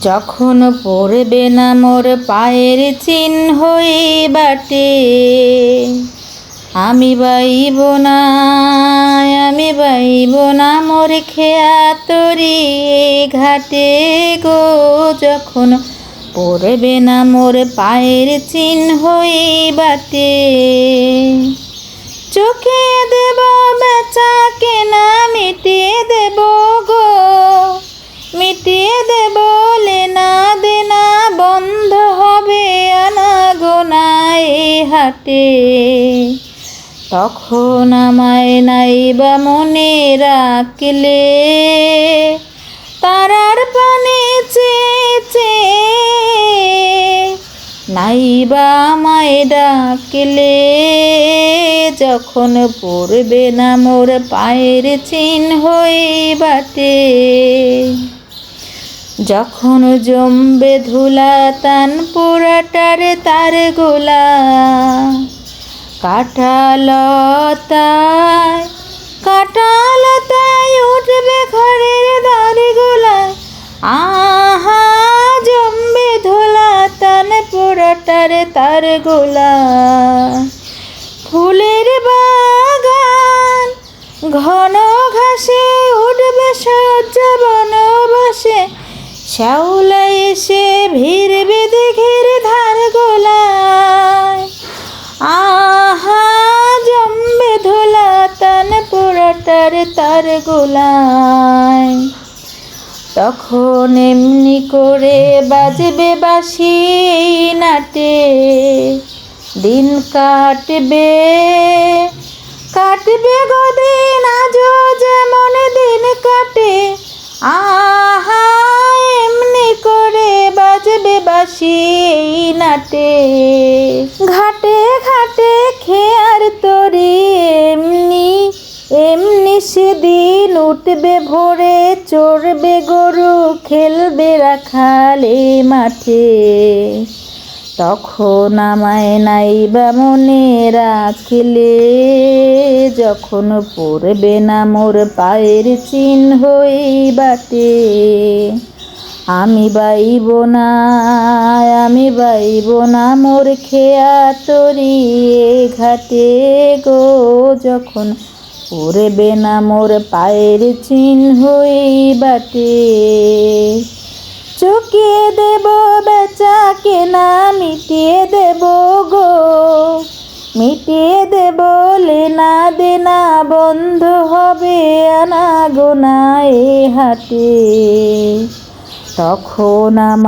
যখন পড়বে না মোর পায়ের চিহ্ন বাটে আমি বাইব না, আমি বাইব না মোর খেয়া তরি ঘাটে গো। যখন পড়বে না মোর পায়ের চিহ্ন বাটে চোখে হাটে। তখন আমায় নাইবা মনে রাখলে, তারার পানে চেয়েছে নাইবা আমায় ডাকলে, যখন পড়বে না মোর পায়ের চিহ্ন বাটে। যখন জমবে ধুলা তান পোড়াটার তার গোলা কাটালতায় কাটালতায় উঠবে ঘরের দাঁড়ি গোলায় আহা, জমবে ধুলা তান পোড়াটার তার গোলা। ফুলের বাগান, ঘন ঘাসে উঠবে সজ্জা বনবাসে শ্যাওলা এসে ভিড় বেঁধে ঘিরে ধার গোলায়। আহা, জম্বে ধোলা তান পোড়াটার তার গোলায়। তখন এমনি করে বাজবে বাসি নাটে। দিন কাটবে কাটবে গদিন, আজও যেমন দিন কাটে। আহা বাসি নাটে ঘাটে ঘাটে খেয়ার তরি, এমনি এমনি সেদিন উঠবে ভোরে, চড়বে গরু, খেলবে রাখালে মাঠে। তখন আমায় নাইবা মনে রাখলে, যখন পড়বে না মোর পায়ের চিহ্ন বাটে। আমি বাইব না, আমি বাইব না মোর খেয়া তরি ঘাটে গো। যখন পড়বে না মোর পায়ের চিহ্ন বাটে। চুকিয়ে দেব বেচা কেনা মিটিয়ে দেব গো। মিটিয়ে দেব লেনা দেনা বন্ধ হবে আনা গোনায় হাটে। তখন আমার